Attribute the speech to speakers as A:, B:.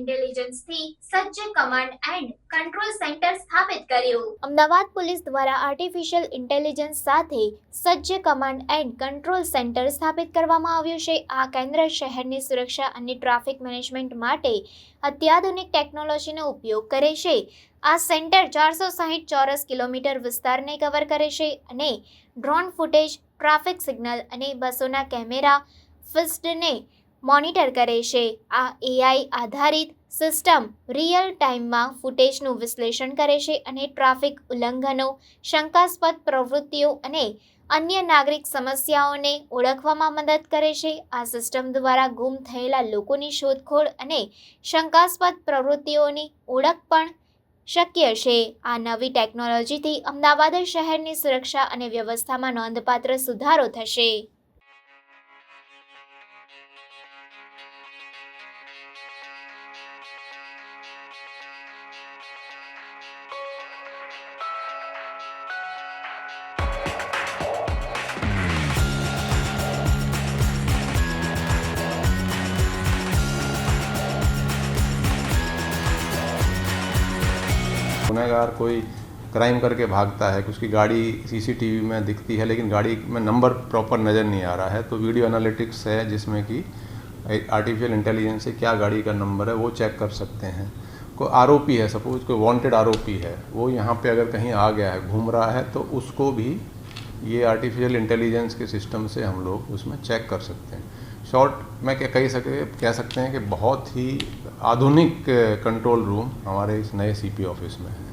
A: ઇન્ટેલિજન્સથી સજ્જ command and control centre સ્થાપિત કર્યું. અમદાવાદ પોલીસ દ્વારા આર્ટિફિશિયલ ઇન્ટેલિજન્સ સાથે સજ્જ કમાન્ડ એન્ડ કંટ્રોલ સેન્ટર સ્થાપિત કરવામાં આવ્યું છે. આ કેન્દ્ર શહેરની સુરક્ષા અને ટ્રાફિક મેનેજમેન્ટ માટે અત્યાધુનિક ટેકનોલોજીનો ઉપયોગ કરે છે. આ સેન્ટર ચારસો સાહીઠ ચોરસ કિલોમીટર વિસ્તારને કવર કરે છે અને ડ્રોન ફૂટેજ ટ્રાફિક સિગ્નલ અને બસોના કેમેરા ફિસ્ટને મોનિટર કરે છે. આ એઆઈ આધારિત સિસ્ટમ રિયલ ટાઈમમાં ફૂટેજનું વિશ્લેષણ કરે છે અને ટ્રાફિક ઉલ્લંઘનો, શંકાસ્પદ પ્રવૃત્તિઓ અને અન્ય નાગરિક સમસ્યાઓને ઓળખવામાં મદદ કરે છે. આ સિસ્ટમ દ્વારા ગુમ થયેલા લોકોની શોધખોળ અને શંકાસ્પદ પ્રવૃત્તિઓની ઓળખ પણ શક્ય છે. આ નવી ટેકનોલોજીથી અમદાવાદ શહેરની સુરક્ષા અને વ્યવસ્થામાં નોંધપાત્ર સુધારો થશે.
B: गुनहगार कोई क्राइम करके भागता है उसकी गाड़ी सीसीटीवी में दिखती है, लेकिन गाड़ी में नंबर प्रॉपर नज़र नहीं आ रहा है तो वीडियो एनालिटिक्स है जिसमें कि आर्टिफिशियल इंटेलिजेंस से क्या गाड़ी का नंबर है, वो चेक कर सकते हैं। कोई आरोपी है, सपोज़ कोई वांटेड आरोपी है, वो यहाँ पे अगर कहीं आ गया है, घूम रहा है तो उसको भी ये आर्टिफिशियल इंटेलिजेंस के सिस्टम से हम लोग उसमें चेक कर सकते हैं। शॉर्ट में क्या कह सके कह सकते हैं कि बहुत ही आधुनिक कंट्रोल रूम हमारे इस नए सीपी ऑफिस में है